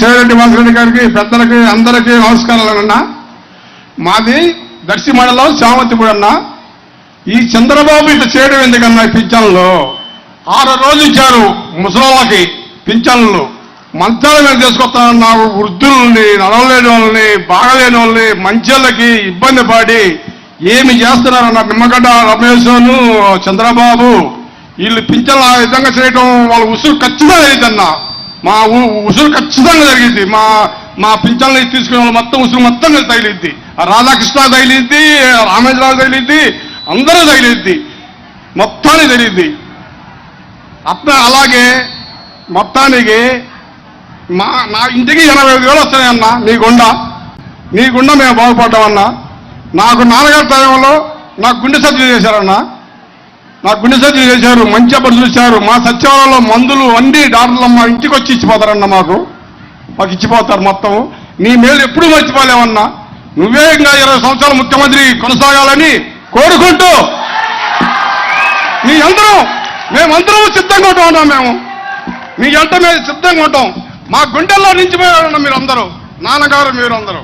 శివరెడ్డి వాసిరెడ్డి గారికి పెద్దలకి అందరికీ నమస్కారాలన్నా మాది దర్శి మండలం చామంతిపూడి అన్న. ఈ చంద్రబాబు ఇట్లా చేయడం ఎందుకన్నా పింఛన్లు? ఆరు రోజులు ఇచ్చారు ముసలోళ్ళకి పింఛన్లు. మంచాల మీద తీసుకొస్తానన్నా వృద్ధుల్ని నడవలేని వాళ్ళని బాగలేని వాళ్ళని మంచోళ్ళకి ఇబ్బంది పడి ఏమి చేస్తున్నారన్న నిమ్మగడ్డ రమేష్ చంద్రబాబు. వీళ్ళు పింఛన్లు ఆ విధంగా చేయడం వాళ్ళ ఉసురు ఖచ్చితంగా జరిగిందన్న మా ఉసురు ఖచ్చితంగా జరిగింది మా మా పింఛన్లు తీసుకునే వాళ్ళు మొత్తం ఉసురు మొత్తం తగిలిద్ది. రాధాకృష్ణ తగిలిద్ది రామేశ్వరరావు తగిలిద్ది అందరూ తగిలిద్ది. మొత్తానికి తగిలిద్ది. అట్లా అలాగే మొత్తానికి మా నా ఇంటికి ఎనభై ఐదు వేలు వస్తాయన్న నీ గుండ. నీ గుండ మేము బాగుపడ్డామన్నా. నాకు నాన్నగారి టైంలో నాకు గుండె సర్జరీ చేశారన్నా. నాకు గుండె సర్జరీ చేశారు మంచి అప్పుడు చూశారు మా సచివాలయంలో మందులు అన్ని డాక్టర్లు మా ఇంటికి వచ్చి ఇచ్చిపోతారన్న మాకు. మాకు ఇచ్చిపోతారు మొత్తం. నీ మేలు ఎప్పుడు మర్చిపోలేమన్నా నువ్వే ఇంకా ఇరవై సంవత్సరాలు ముఖ్యమంత్రి కొనసాగాలని కోరుకుంటూ మీ అందరం మేమందరం సిద్ధంగా ఉంటాం మేము. మీ ఎంట మేము సిద్ధంగా ఉంటాం. మా గుండెల్లో నిలిచిపోయారన్న మీరు అందరూ. నాన్నగారు మీరు అందరూ.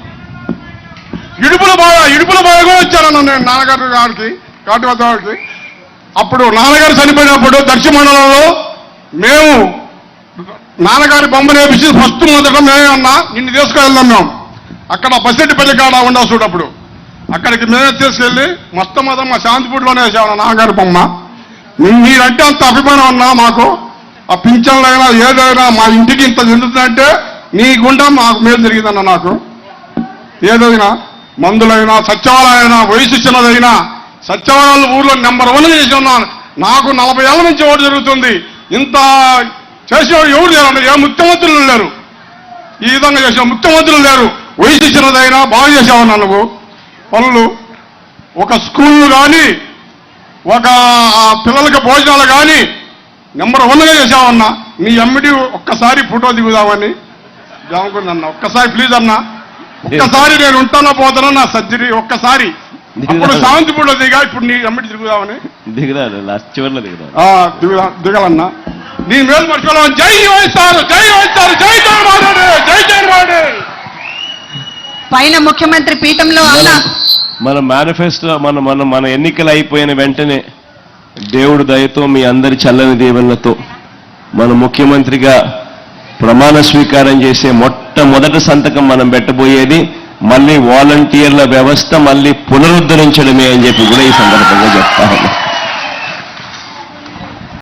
ఇడుపుల బాగా ఇడుపుల బాగా కూడా వచ్చారన్న నేను నాన్నగారు గారికి కాటి వద్ద గారికి. అప్పుడు నాన్నగారు చనిపోయినప్పుడు దక్షిణ మండలంలో మేము నాన్నగారి బొమ్మ నేర్పించి ఫస్ట్ మొదట మేమే అన్నా నిన్ను తీసుకువెళ్దాం మేము. అక్కడ బస్సెట్టిపల్లి కాడ ఉండా చూడప్పుడు అక్కడికి మేమే తీసుకెళ్ళి మొట్టమొదట మా శాంతిపూడిలోనే వేసాము నాన్నగారి బొమ్మ. మీరంటే అంత అభిమానం అన్నా మాకు. ఆ పింఛన్లైనా ఏదైనా మా ఇంటికి ఇంత చెందుతుందంటే నీ గుండా మాకు మేలు జరిగిందన్న నాకు. ఏదైనా మందులైనా సత్యాలైనా వయసు చిన్నదైనా సచివాలయాలు ఊర్లో నెంబర్ వన్ చేసి ఉన్నాను. నాకు నలభై ఏళ్ళ నుంచి ఓటు జరుగుతుంది. ఇంత చేసేవాడు ఎవరు లేరు ఏ ముఖ్యమంత్రులు లేరు. ఈ విధంగా చేసిన ముఖ్యమంత్రులు లేరు. వయసు చిన్నదైనా బాగా చేసేవాడు నువ్వు పనులు ఒక స్కూల్ కానీ ఒక పిల్లలకి భోజనాలు కానీ నెంబర్ వన్గా చేసావన్నా మీ ఎమ్మిడి ఒక్కసారి ఫోటో దిగుదామని. జామకుని ఒక్కసారి ప్లీజ్ అన్నా. ఒక్కసారి నేను ఉంటానో పోతానో నా సర్జరీ? ఒక్కసారి. అప్పుడు సావంతిపూడిలో దిగా ఇప్పుడు నీ ఎమ్మిడి తిరుగుదామని. దిగురాడు లాస్ట్ చివరిలో దిగురాడు ఆ, దిగుదా దిగాలన్నా. నీ మేలు మర్చిపోవాలి జై వైఎస్ఆర్ జై వైఎస్ఆర్ జై జగన్మోహన్ జై జగన్మోహన్ పైన ముఖ్యమంత్రి పీఠంలో అన్న మన మేనిఫెస్టో మన మన మన ఎన్నికలు అయిపోయిన వెంటనే దేవుడు దయతో మీ అందరి చల్లని దీవెనలతో మన ముఖ్యమంత్రిగా ప్రమాణ స్వీకారం చేసే మొట్టమొదటి సంతకం మనం పెట్టబోయేది మళ్ళీ వాలంటీర్ల వ్యవస్థ మళ్ళీ పునరుద్ధరించడమే అని చెప్పి కూడా ఈ సందర్భంగా చెప్తా ఉన్నాం.